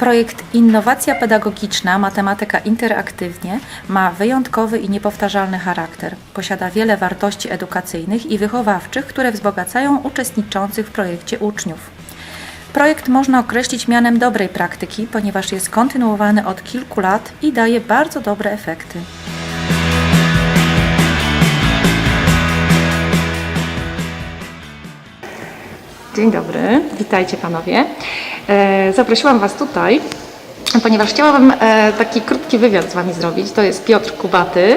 Projekt Innowacja Pedagogiczna Matematyka Interaktywnie ma wyjątkowy i niepowtarzalny charakter. Posiada wiele wartości edukacyjnych i wychowawczych, które wzbogacają uczestniczących w projekcie uczniów. Projekt można określić mianem dobrej praktyki, ponieważ jest kontynuowany od kilku lat i daje bardzo dobre efekty. Dzień dobry, witajcie panowie. E, Zaprosiłam Was tutaj, ponieważ chciałabym e, taki krótki wywiad z Wami zrobić. To jest Piotr Kubaty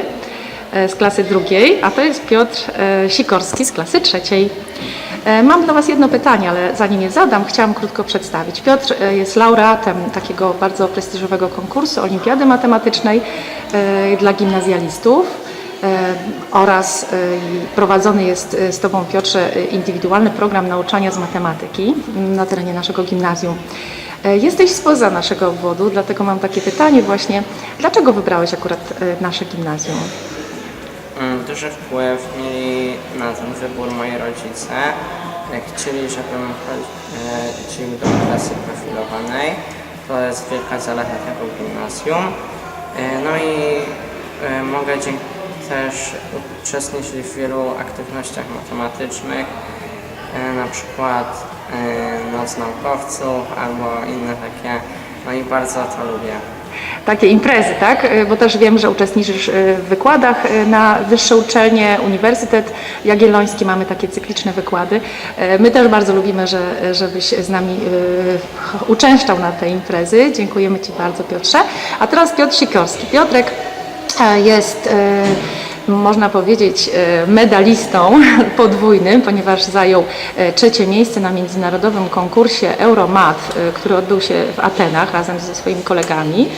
e, z klasy drugiej, a to jest Piotr Sikorski z klasy trzeciej. Mam do Was jedno pytanie, ale zanim je zadam, chciałam krótko przedstawić. Piotr jest laureatem takiego bardzo prestiżowego konkursu Olimpiady Matematycznej dla gimnazjalistów. E, oraz e, prowadzony jest e, z Tobą, Piotrze, indywidualny program nauczania z matematyki na terenie naszego gimnazjum. Jesteś spoza naszego obwodu, dlatego mam takie pytanie właśnie, dlaczego wybrałeś akurat nasze gimnazjum? Mm, Duży wpływ mieli na ten wybór moi rodzice. Chcieli, żebym chodził do klasy profilowanej. To jest wielka zaleta tego gimnazjum. No i mogę dzięki też uczestniczyć w wielu aktywnościach matematycznych, e, na przykład e, Noc Naukowców albo inne takie. No i bardzo to lubię. Takie imprezy, tak? E, Bo też wiem, że uczestniczysz w wykładach na wyższe uczelnie, Uniwersytet Jagielloński, mamy takie cykliczne wykłady. My też bardzo lubimy, że, żebyś z nami uczęszczał na te imprezy. Dziękujemy Ci bardzo, Piotrze. A teraz Piotr Sikorski. Piotrek jest e, można powiedzieć, e, medalistą podwójnym, ponieważ zajął e, trzecie miejsce na międzynarodowym konkursie Euromat, który odbył się w Atenach razem ze swoimi kolegami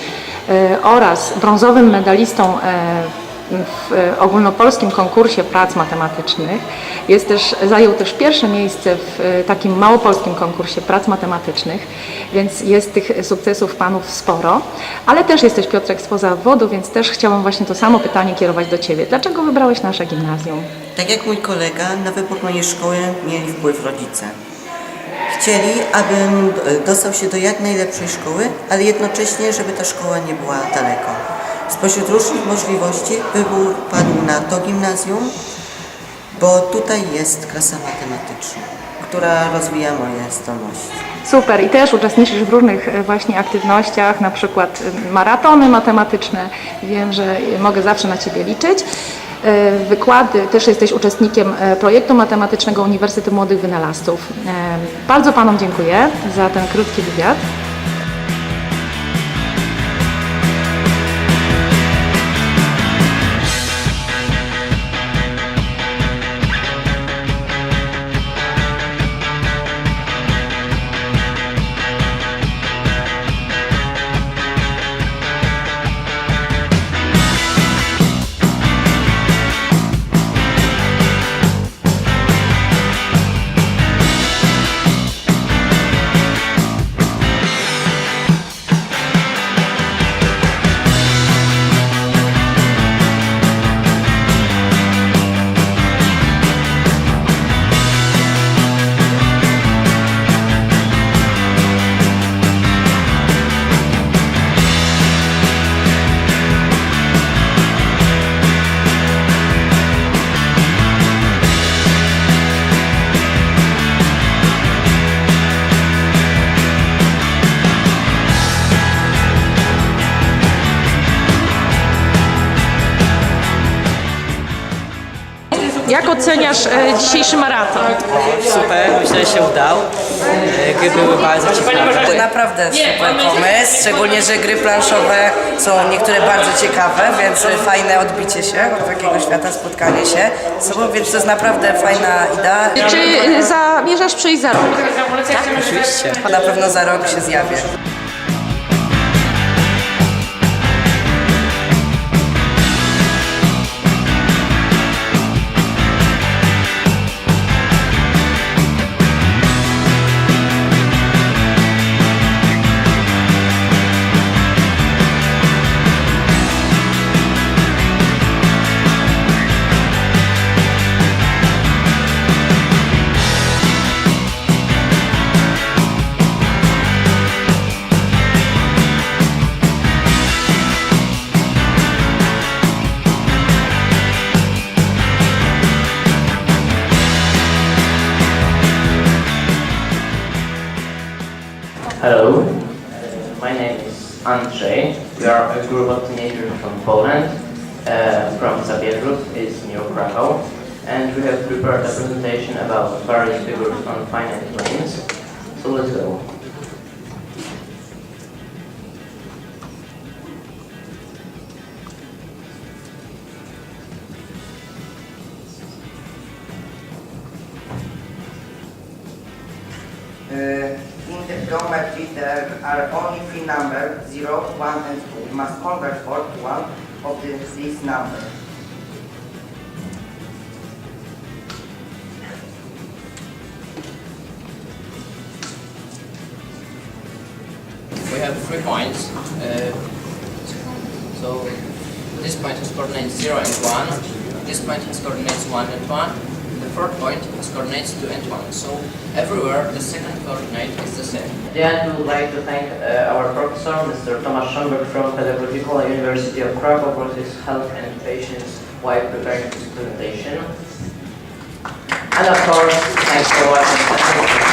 oraz brązowym medalistą w ogólnopolskim konkursie prac matematycznych. Jest też, zajął też pierwsze miejsce w e, takim małopolskim konkursie prac matematycznych, więc jest tych sukcesów panów sporo. Ale też jesteś Piotrek spoza wodu, więc też chciałam właśnie to samo pytanie kierować do Ciebie. Dlaczego wybrałeś nasze gimnazjum? Tak jak mój kolega, na wybór mojej szkoły mieli wpływ rodzice. Chcieli, abym dostał się do jak najlepszej szkoły, ale jednocześnie, żeby ta szkoła nie była daleko. Spośród różnych możliwości wybór padł na to gimnazjum, bo tutaj jest klasa matematyczna, która rozwija moje zdolności. Super i też uczestniczysz w różnych e, właśnie aktywnościach, na przykład e, maratony matematyczne. Wiem, że mogę zawsze na Ciebie liczyć. E, Wykłady, też jesteś uczestnikiem projektu matematycznego Uniwersytet Młodych Wynalazców. Bardzo Panom dziękuję za ten krótki wywiad. Jak oceniasz e, dzisiejszy maraton? Super, myślę, że się udał. E, Gry były bardzo ciekawe. Naprawdę super pomysł, szczególnie, że gry planszowe są niektóre bardzo ciekawe, więc fajne odbicie się od takiego świata, spotkanie się z sobą, więc to jest naprawdę fajna idea. Czy e, zamierzasz przyjść za rok? Oczywiście. Na pewno za rok się zjawię. Andrzej. We are a group of teenagers from Poland, uh, from Zabierzów, is near Krakow, and we have prepared a presentation about various figures on finite planes. So let's go. There are only three numbers, 0, 1 and 2. We must convert 4 to one of the, these numbers. We have three points. Uh, so this point has coordinates 0 and 1. This point has coordinates 1 and 1. Point has coordinates 2 and 1. So everywhere the second coordinate is the same. Then we would like to thank uh, our professor, Mr. Tomasz Schomburg from Pedagogical University of Krakow for his help and patience while preparing this presentation. And of course, thanks for watching.